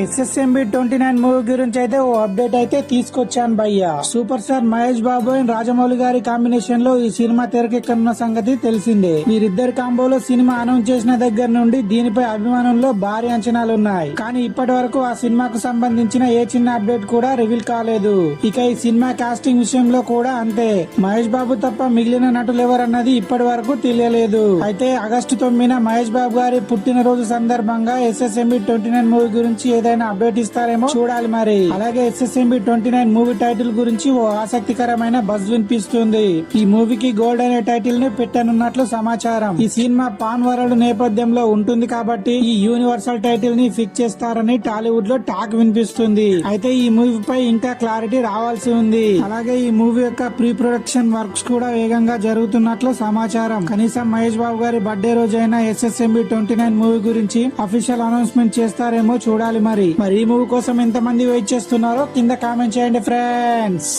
SSMB twenty nine movie గురించి అయితే ఓ update అయితే తీసుకొచ్చాను భయ్య. Super star Mahesh Babu and Rajamouli గారి కాంబినేషన్లో ఈ సినిమా తెరకెక్కనున్న సంగతి తెలిసిందే. వీరిద్దరు కాంబోలో సినిమా అనౌన్స్ చేసిన దగ్గర నుండి దీనిపై అభిమానంలో భారీ అంచనాలు ఉన్నాయి కానీ ఇప్పటి వరకు ఆ సినిమాకు సంబంధించిన ఏ చిన్న అప్డేట్ కూడా రివీల్ కాలేదు. ఇక ఈ సినిమా కాస్టింగ్ విషయంలో కూడా అంతే. మహేష్ బాబు తప్ప మిగిలిన నటులు ఎవరన్నది ఇప్పటి వరకు తెలియలేదు. అయితే ఆగస్టు తొమ్మిదిన మహేష్ బాబు గారి పుట్టినరోజు సందర్భంగా ఎస్ఎస్ఎంబి ట్వంటీ నైన్ మూవీ గురించి ఏదైనా అప్డేట్ ఇస్తారేమో చూడాలి మరి. అలాగే SSMB twenty nine movie title గురించి ఓ ఆసక్తికరమైన బజ్ వినిపిస్తుంది. ఈ మూవీకి గోల్డ్ అనే టైటిల్ని పెట్టనున్నట్లు సమాచారం. ఈ సినిమా పాన్ వరల్డ్ నేపథ్యంలో ఉంటుంది కాబట్టి ఈ యూనివర్సల్ టైటిల్ని ఫిక్స్ చేస్తారని టాలీవుడ్లో టాక్ వినిపిస్తుంది. అయితే ఈ మూవీ పై ఇంకా క్లారిటీ రావాల్సి ఉంది. అలాగే ఈ మూవీ యొక్క ప్రీ ప్రొడక్షన్ వర్క్స్ కూడా వేగంగా జరుగుతున్నట్లు సమాచారం. కనీసం మహేష్ బాబు గారి బర్త్డే రోజైన ఎస్ఎస్ఎంబి ట్వంటీ నైన్ మూవీ గురించి అఫీషియల్ అనౌన్స్మెంట్ చేస్తారేమో చూడాలి మరి. మరి ఈ మూవీ కోసం ఎంత మంది వెయిట్ చేస్తున్నారో కింద కామెంట్ చేయండి ఫ్రెండ్స్.